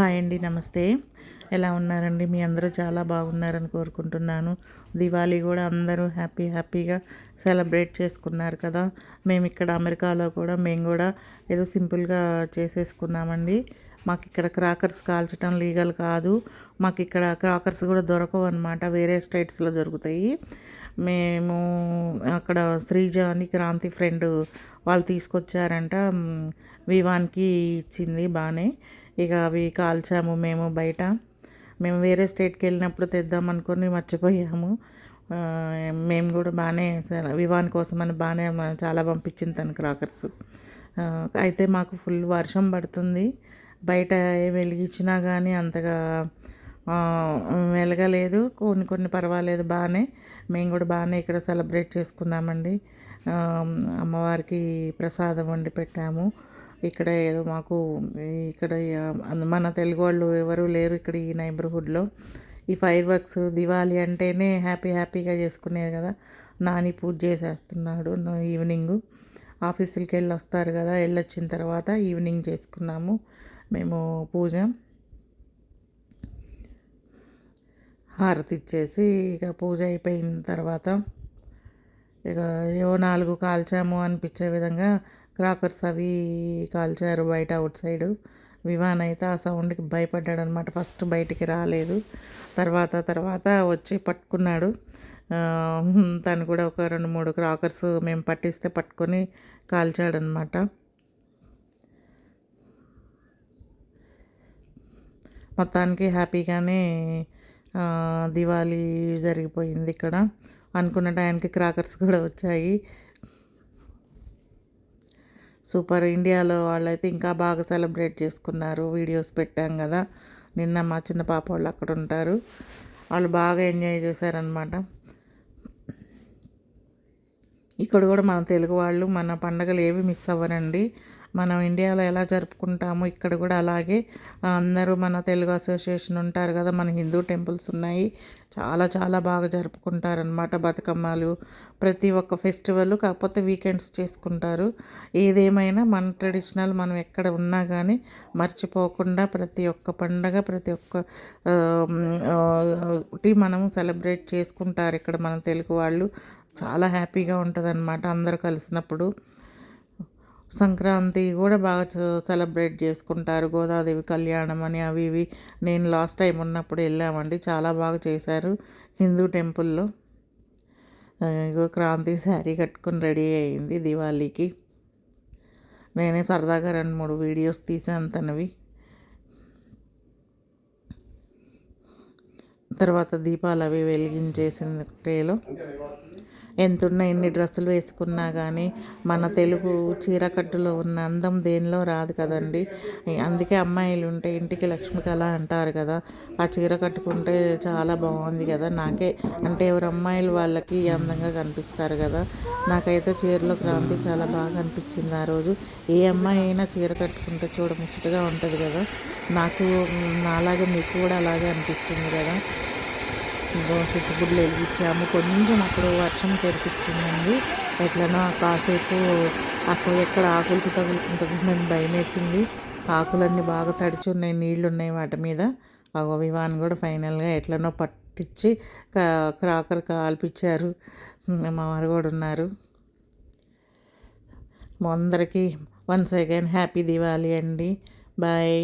Hi అండి నమస్తే. ఎలా ఉన్నారండి? మీ అందరూ చాలా బాగున్నారని కోరుకుంటున్నాను. దివాళీ కూడా అందరూ హ్యాపీ హ్యాపీగా సెలబ్రేట్ చేసుకున్నారు కదా. మేము ఇక్కడ అమెరికాలో కూడా మేము కూడా ఏదో సింపుల్గా చేసేసుకున్నామండి. మాకు ఇక్కడ క్రాకర్స్ కాల్చడం లీగల్ కాదు. మాకు ఇక్కడ క్రాకర్స్ కూడా దొరకవు అనమాట వేరే స్టేట్స్లో దొరుకుతాయి. మేము అక్కడ శ్రీజ అని క్రాంతి ఫ్రెండ్ వాళ్ళు తీసుకొచ్చారంట. వివాన్కి ఇచ్చింది బాగానే ఇక అవి కాల్చాము మేము బయట. మేము వేరే స్టేట్కి వెళ్ళినప్పుడు తెద్దాం అనుకుని మర్చిపోయాము. మేము కూడా బాగానే వివాన్ కోసం అని బాగానే చాలా పంపించింది తను క్రాకర్స్ అయితే మాకు ఫుల్ వర్షం పడుతుంది. బయట వెలిగించినా కానీ అంతగా వెలగలేదు. కొన్ని కొన్ని పర్వాలేదు బాగానే మేము కూడా బాగానే ఇక్కడ సెలబ్రేట్ చేసుకున్నామండి. అమ్మవారికి ప్రసాదం వండి పెట్టాము. ఇక్కడ ఏదో మాకు ఇక్కడ మన తెలుగు వాళ్ళు ఎవరు లేరు ఇక్కడ ఈ నైబర్హుడ్లో ఈ ఫైర్ వర్క్స్ దివాళీ అంటేనే హ్యాపీ హ్యాపీగా చేసుకునేది కదా. నాని పూజ చేసేస్తున్నాడు ఈవినింగ్ ఆఫీసులకి వెళ్ళి వస్తారు కదా వెళ్ళొచ్చిన తర్వాత ఈవినింగ్ చేసుకున్నాము. మేము పూజ హారతి ఇచ్చేసి ఇక పూజ అయిపోయిన తర్వాత ఇక ఏవో నాలుగు కాల్చాము అనిపించే విధంగా క్రాకర్స్ అవి కాల్చారు బయట అవుట్ సైడ్. వివాన్ అయితే ఆ సౌండ్కి భయపడ్డాడు అనమాట ఫస్ట్ బయటికి రాలేదు. తర్వాత తర్వాత వచ్చి పట్టుకున్నాడు. తను కూడా ఒక రెండు మూడు క్రాకర్స్ మేము పట్టిస్తే పట్టుకొని కాల్చాడనమాట మొత్తానికి హ్యాపీగానే దివాళీ జరిగిపోయింది ఇక్కడ. అనుకున్న టైంకి క్రాకర్స్ కూడా వచ్చాయి. సూపర్ ఇండియాలో వాళ్ళైతే ఇంకా బాగా సెలబ్రేట్ చేసుకున్నారు. వీడియోస్ పెట్టాం కదా. నిన్న మా చిన్న పాప వాళ్ళు అక్కడ ఉంటారు. వాళ్ళు బాగా ఎంజాయ్ చేశారనమాట ఇక్కడ కూడా మన తెలుగు వాళ్ళు మన పండగలు ఏవి మిస్ అవ్వరండి. మనం ఇండియాలో ఎలా జరుపుకుంటామో ఇక్కడ కూడా అలాగే. అందరూ మన తెలుగు అసోసియేషన్ ఉంటారు కదా మన హిందూ టెంపుల్స్ ఉన్నాయి. చాలా చాలా బాగా జరుపుకుంటారనమాట బతుకమ్మలు. ప్రతి ఒక్క ఫెస్టివల్ కాకపోతే వీకెండ్స్ చేసుకుంటారు. ఏదేమైనా మన ట్రెడిషనల్ మనం ఎక్కడ ఉన్నా కానీ మర్చిపోకుండా ప్రతి ఒక్క పండగ ప్రతి ఒక్క మనం సెలబ్రేట్ చేసుకుంటారు ఇక్కడ మన తెలుగు వాళ్ళు. చాలా హ్యాపీగా ఉంటుంది అందరూ కలిసినప్పుడు. సంక్రాంతి కూడా బాగా సెలబ్రేట్ చేసుకుంటారు. గోదాదేవి కళ్యాణం అని అవి ఇవి. నేను లాస్ట్ టైం ఉన్నప్పుడు వెళ్ళామండి. చాలా బాగా చేశారు. హిందూ టెంపుల్లో. ఇగో క్రాంతి శారీ కట్టుకుని రెడీ అయింది దివాళీకి. నేనే సరదాగా రెండు మూడు వీడియోస్ తీసాను తనవి. తర్వాత దీపాలు అవి వెలిగించేసింది ట్రేలో ఎంతున్నా ఎన్ని డ్రెస్సులు వేసుకున్నా కానీ మన తెలుగు చీరకట్టులో ఉన్న అందం దేనిలో రాదు కదండి. అందుకే అమ్మాయిలు ఉంటే ఇంటికి లక్ష్మి కళ అంటారు కదా. ఆ చీర కట్టుకుంటే చాలా బాగుంది కదా. నాకే అంటే ఎవరు అమ్మాయిలు వాళ్ళకి అందంగా కనిపిస్తారు కదా. నాకైతే చీరలో క్రాంతి చాలా బాగా అనిపించింది ఆ రోజు. ఏ అమ్మాయి అయినా చీర కట్టుకుంటే చూడముచ్చటగా ఉంటుంది కదా. నాకు నాలాగే మీకు కూడా అలాగే అనిపిస్తుంది కదా. చిచ్చుబుడ్లు వెలిగించాము కొంచెం అప్పుడు వర్షం తెరిపించిందండి ఎట్లనో కాసేపు అక్కడ ఎక్కడ ఆకులకు తగులుకుంటుందని భయం వేసింది ఆకులన్నీ బాగా తడిచి ఉన్నాయి నీళ్ళు ఉన్నాయి వాటి మీద. ఆ వివాన్ కూడా ఫైనల్గా ఎట్లనో పట్టించి క్రాకర్ కాల్పించారు. మా వారు కూడా ఉన్నారు. అందరికీ వన్స్ అగైన్ హ్యాపీ దివాళీ అండి. బాయ్.